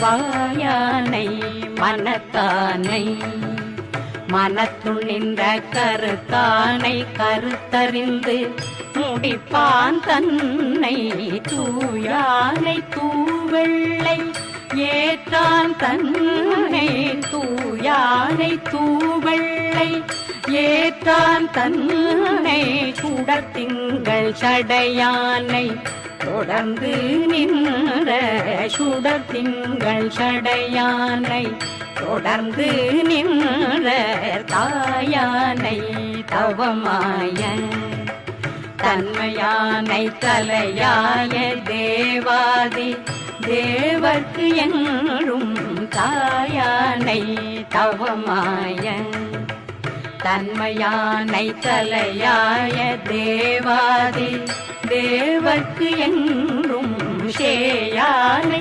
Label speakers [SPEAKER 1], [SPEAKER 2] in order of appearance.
[SPEAKER 1] வாயானை மனத்தானை மனத்துணிந்த கருத்தானை கருத்தறிந்து முடிப்பான் தன்னை தூயானை தூவெள்ளை ஏற்றான் தன்னை தூயானை தூவெள்ளை ஏற்றான் தன்னை சுடர் சடையானை தொடர்ந்து நின்ற சுடர் திங்கள் சடையானை தொடர்ந்து நின்ற தாயானை தவமாய தன்மையானை தலையாய தேவாதி தேவர்க்கு என்றும் தாயானை தவமாய தன்மையானை தலையாய தேவாதி தேவர்க்கு என்றும் ஷேயானை